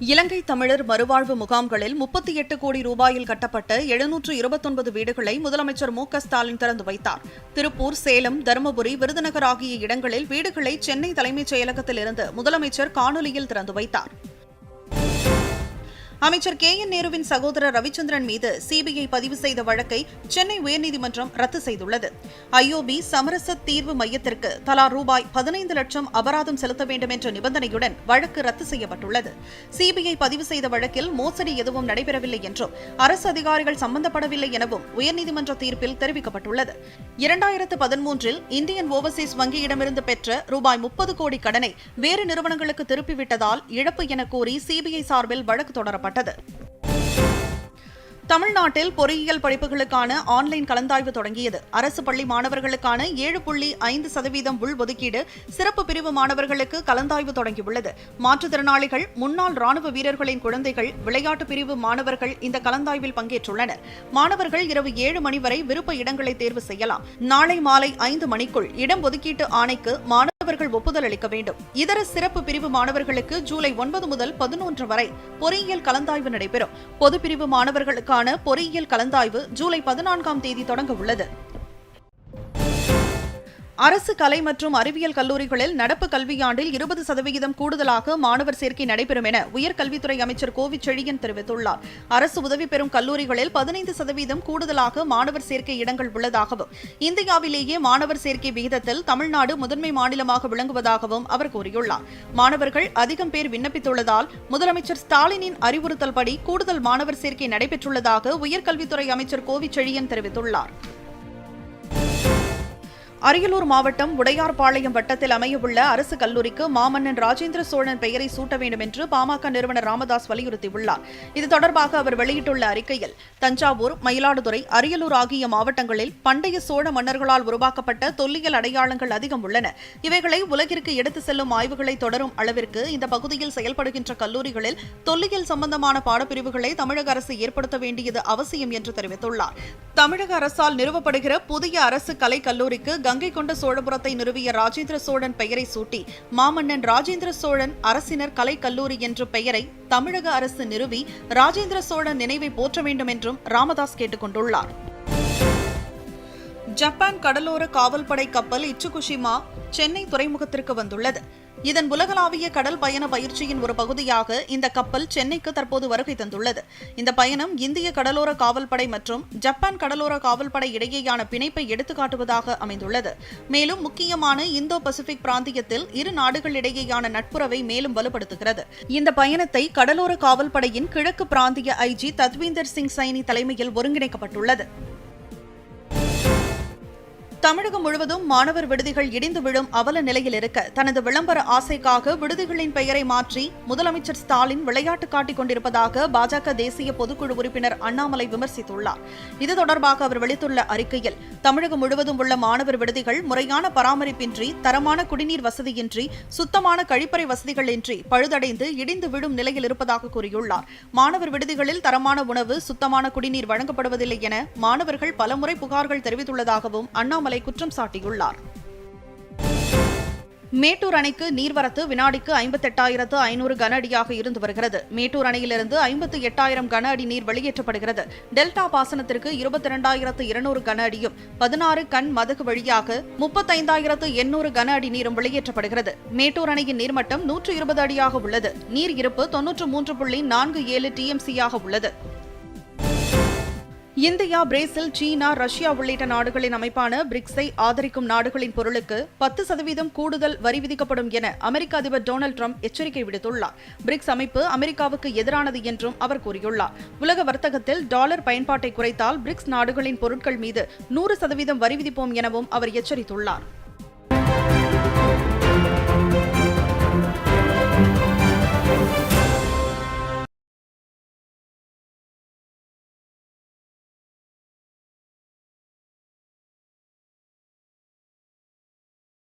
இலங்கை தமிழர் மறுவாழ்வு முகாம்களில் முப்பத்தி எட்டு கோடி ரூபாயில் கட்டப்பட்ட எழுநூற்று இருபத்தொன்பது வீடுகளை முதலமைச்சர் மு ஸ்டாலின் திறந்து வைத்தார். திருப்பூர் சேலம் தருமபுரி விருதுநகர் ஆகிய இடங்களில் வீடுகளை சென்னை தலைமைச் செயலகத்திலிருந்து முதலமைச்சர் காணொலியில் திறந்து வைத்தார். அமைச்சர் கே என் நேருவின் சகோதரர் ரவிச்சந்திரன் மீது சிபிஐ பதிவு செய்த வழக்கை சென்னை உயர்நீதிமன்றம் ரத்து செய்துள்ளது. ஐஓபி சமரச தீர்வு மையத்திற்கு தலா ரூபாய் பதினைந்து லட்சம் அபராதம் செலுத்த வேண்டும் என்ற நிபந்தனையுடன் வழக்கு ரத்து செய்யப்பட்டுள்ளது. சிபிஐ பதிவு செய்த வழக்கில் மோசடி எதுவும் நடைபெறவில்லை என்றும் அரசு அதிகாரிகள் சம்பந்தப்படவில்லை எனவும் உயர்நீதிமன்ற தீர்ப்பில் தெரிவிக்கப்பட்டுள்ளது. இரண்டாயிரத்து பதிமூன்றில் இந்தியன் ஓவர்சீஸ் வங்கியிடமிருந்து பெற்ற ரூபாய் முப்பது கோடி கடனை வேறு நிறுவனங்களுக்கு திருப்பிவிட்டதால் இழப்பு என கோரி சிபிஐ சார்பில் வழக்கு தொடரப்பட்டது. தமிழ்நாட்டில் பொறியியல் படிப்புகளுக்கான ஆன்லைன் கலந்தாய்வு தொடங்கியது. அரசு பள்ளி மாணவர்களுக்கான ஏழு புள்ளி ஐந்து சதவீதம் உள்ஒதுக்கீடு சிறப்பு பிரிவு மாணவர்களுக்கு கலந்தாய்வு தொடங்கியுள்ளது. மாற்றுத்திறனாளிகள் முன்னாள் ராணுவ வீரர்களின் குழந்தைகள் விளையாட்டு பிரிவு மாணவர்கள் இந்த கலந்தாய்வில் பங்கேற்றுள்ளனர். மாணவர்கள் இரவு ஏழு மணி வரை விருப்ப இடங்களை தேர்வு செய்யலாம். நாளை மாலை ஐந்து மணிக்குள் இடம் ஒதுக்கீட்டு ஆணைக்கு மாணவர் மாணவர்கள் ஒப்புதல் அளிக்க வேண்டும். இதர சிறப்பு பிரிவு மாணவர்களுக்கு ஜூலை ஒன்பது முதல் பதினொன்று வரை பொறியியல் கலந்தாய்வு நடைபெறும். பொதுப்பிரிவு மாணவர்களுக்கான பொறியியல் கலந்தாய்வு ஜூலை பதினான்காம் தேதி தொடங்க உள்ளது. அரசு கலை மற்றும் அறிவியல் கல்லூரிகளில் நடப்பு கல்வியாண்டில் இருபது சதவிகிதம் கூடுதலாக மாணவர் சேர்க்கை நடைபெறும் என உயர்கல்வித்துறை அமைச்சர் கோவி செழியன் தெரிவித்துள்ளார். அரசு உதவி பெறும் கல்லூரிகளில் பதினைந்து சதவீதம் கூடுதலாக மாணவர் சேர்க்கை இடங்கள் உள்ளதாகவும் இந்தியாவிலேயே மாணவர் சேர்க்கை விகிதத்தில் தமிழ்நாடு முதன்மை மாநிலமாக விளங்குவதாகவும் அவர் கூறியுள்ளார். மாணவர்கள் அதிகம் பேர் விண்ணப்பித்துள்ளதால் முதலமைச்சர் ஸ்டாலினின் அறிவுறுத்தல்படி கூடுதல் மாணவர் சேர்க்கை நடைபெற்றுள்ளதாக உயர்கல்வித்துறை அமைச்சர் கோவி செழியன் தெரிவித்துள்ளார். அரியலூர் மாவட்டம் உடையார்பாளையம் வட்டத்தில் அமையவுள்ள அரசு கல்லூரிக்கு மாமன்னன் ராஜேந்திர சோழன் பெயரை சூட்ட வேண்டும் என்று பாமக நிறுவனர் ராமதாஸ் வலியுறுத்தியுள்ளார். இது தொடர்பாக அவர் வெளியிட்டுள்ள அறிக்கையில் தஞ்சாவூர் மயிலாடுதுறை அரியலூர் ஆகிய மாவட்டங்களில் பண்டைய சோழ மன்னர்களால் உருவாக்கப்பட்ட தொல்லியல் அடையாளங்கள் அதிகம் உள்ளன. இவைகளை உலகிற்கு எடுத்து செல்லும் ஆய்வுகளை தொடரும் அளவிற்கு இந்த பகுதியில் செயல்படுகின்ற கல்லூரிகளில் தொல்லியல் சம்பந்தமான பாடப்பிரிவுகளை தமிழக அரசு ஏற்படுத்த வேண்டியது அவசியம் என்று தெரிவித்துள்ளார். தமிழக அரசால் நிறுவப்படுகிற புதிய அரசு கலை கல்லூரிக்கு கங்கை கொண்ட சோழபுரத்தை நிறுவிய ராஜேந்திர சோழன் பெயரை சூட்டி மாமன்னன் ராஜேந்திர சோழன் அரசினர் கலை கல்லூரி என்ற பெயரை தமிழக அரசு நிறுவி ராஜேந்திர சோழன் நினைவை போற்ற வேண்டும் என்றும் ராமதாஸ் கேட்டுக் கொண்டுள்ளார் ஜப்பான் கடலோர காவல்படை கப்பல் இச்சுகுஷிமா சென்னை துறைமுகத்திற்கு வந்துள்ளது. இதன் உலகளாவிய கடல் பயண பயிற்சியின் ஒரு பகுதியாக இந்த கப்பல் சென்னைக்கு தற்போது வருகை தந்துள்ளது. இந்த பயணம் இந்திய கடலோர காவல்படை மற்றும் ஜப்பான் கடலோர காவல்படை இடையேயான பிணைப்பை எடுத்துக்காட்டுவதாக அமைந்துள்ளது. மேலும் முக்கியமான இந்தோ பசிபிக் பிராந்தியத்தில் இரு நாடுகளிடையேயான நட்புறவை மேலும் வலுப்படுத்துகிறது. இந்த பயணத்தை கடலோர காவல்படையின் கிழக்கு பிராந்திய ஐஜி தத்வீந்தர் சிங் சைனி தலைமையில் ஒருங்கிணைக்கப்பட்டுள்ளது. தமிழகம் முழுவதும் மாணவர் விடுதிகள் இடிந்து விழும் அவல நிலையில் இருக்க தனது விளம்பர ஆசைக்காக விடுதிகளின் பெயரை மாற்றி முதலமைச்சர் ஸ்டாலின் விளையாட்டு காட்டிக் கொண்டிருப்பதாக பாஜக தேசிய பொதுக்குழு உறுப்பினர் அண்ணாமலை விமர்சித்துள்ளார். இது தொடர்பாக அவர் வெளித்துள்ள அறிக்கையில் தமிழகம் முழுவதும் உள்ள மாணவர் விடுதிகள் முறையான பராமரிப்பின்றி தரமான குடிநீர் வசதியின்றி சுத்தமான கழிப்பறை வசதிகள் இன்றி பழுதடைந்து இடிந்து விழும் நிலையில் இருப்பதாக கூறியுள்ளார். மாணவர் விடுதிகளில் தரமான உணவு சுத்தமான குடிநீர் வழங்கப்படுவதில்லை என மாணவர்கள் பலமுறை புகார்கள் தெரிவித்துள்ளதாகவும் அண்ணாமலை குற்றம் சாட்டியுள்ளார். மேட்டூர் அணைக்கு நீர்வரத்து வினாடிக்கு ஐம்பத்தெட்டாயிரத்து ஐநூறு கன அடியாக இருந்து வருகிறது. மேட்டூர் அணையிலிருந்து ஐம்பத்து எட்டாயிரம் கன அடி நீர் வெளியேற்றப்படுகிறது. டெல்டா பாசனத்திற்கு இருபத்தி இரண்டாயிரத்து இருநூறு கன அடியும் பதினாறு கண் மதகு வழியாக முப்பத்தைந்தாயிரத்து எண்ணூறு கன அடி நீரும் வெளியேற்றப்படுகிறது. மேட்டூர் அணையின் நீர்மட்டம் நூற்று இருபது அடியாக உள்ளது. நீர் இருப்பு தொன்னூற்று மூன்று புள்ளி நான்கு ஏழு டிஎம்சியாக உள்ளது. இந்தியா பிரேசில் சீனா ரஷ்யா உள்ளிட்ட நாடுகளின் அமைப்பான பிரிக்ஸை ஆதரிக்கும் நாடுகளின் பொருளுக்கு பத்து சதவீதம் கூடுதல் வரி விதிக்கப்படும் என அமெரிக்க அதிபர் டொனால்டு ட்ரம்ப் எச்சரிக்கை விடுத்துள்ளார். பிரிக்ஸ் அமைப்பு அமெரிக்காவுக்கு எதிரானது என்றும் அவர் கூறியுள்ளார். உலக வர்த்தகத்தில் டாலர் பயன்பாட்டை குறைத்தால் பிரிக்ஸ் நாடுகளின் பொருட்கள் மீது நூறு சதவீதம் வரி விதிப்போம் எனவும் அவர் எச்சரித்துள்ளார்.